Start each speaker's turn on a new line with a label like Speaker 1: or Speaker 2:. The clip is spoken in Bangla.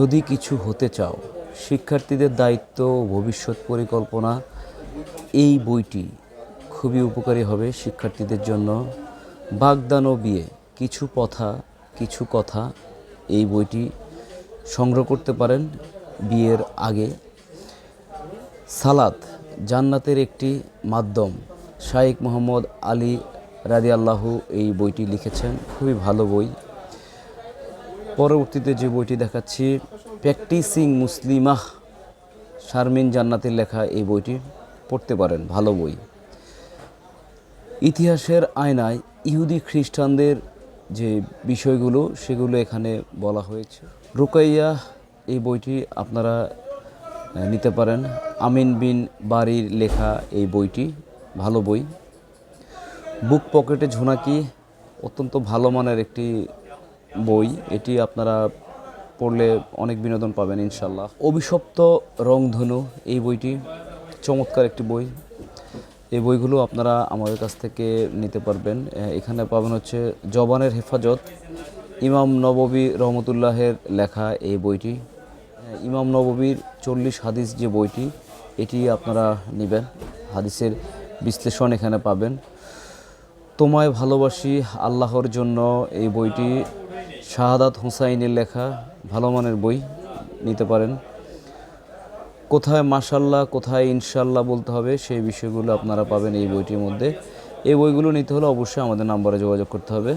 Speaker 1: যদি কিছু হতে চাও, শিক্ষার্থীদের দায়িত্ব ভবিষ্যৎ পরিকল্পনা, এই বইটি খুবই উপকারী হবে শিক্ষার্থীদের জন্য। বাগদান ও বিয়ে, কিছু কথা কিছু কথা এই বইটি সংগ্রহ করতে পারেন বিয়ের আগে। সালাত, জান্নাতের একটি মাধ্যম। শাইখ মোহাম্মদ আলী রাদি আল্লাহু এই বইটি লিখেছেন, খুবই ভালো বই। পরবর্তীতে যে বইটি দেখাচ্ছি, প্র্যাকটিসিং মুসলিমাহ, শারমিন জান্নাতের লেখা এই বইটি পড়তে পারেন, ভালো বই। ইতিহাসের আয়নায় ইহুদি খ্রিস্টানদের যে বিষয়গুলো, সেগুলো এখানে বলা হয়েছে। রুকাইয়া, এই বইটি আপনারা নিতে পারেন। আমিন বিন বাড়ির লেখা এই বইটি, ভালো বই। বুক পকেটে ঝোনাকি, অত্যন্ত ভালো মানের একটি বই, এটি আপনারা পড়লে অনেক বিনোদন পাবেন ইনশাল্লাহ অভিশপ্ত রংধনু, এই বইটি চমৎকার একটি বই। এই বইগুলো আপনারা আমাদের কাছ থেকে নিতে পারবেন। এখানে পাবেন হচ্ছে জবানের হেফাজত, ইমাম নববী রহমতুল্লাহের লেখা এই বইটি। ইমাম নববীর চল্লিশ হাদিস যে বইটি, এটি আপনারা নেবেন। হাদিসের বিশ্লেষণ এখানে পাবেন। তোমায় ভালোবাসি আল্লাহর জন্য এই বইটি শাহাদাত হুসাইনের লেখা ভালো মানের বই নিতে পারেন। কোথায় মাসাল্লাহ কোথায় ইনশাল্লাহ বলতে হবে সেই বিষয়গুলো আপনারা পাবেন এই বইটির মধ্যে। এই বইগুলো নিতে হলে অবশ্যই আমাদের নাম্বারে যোগাযোগ করতে হবে।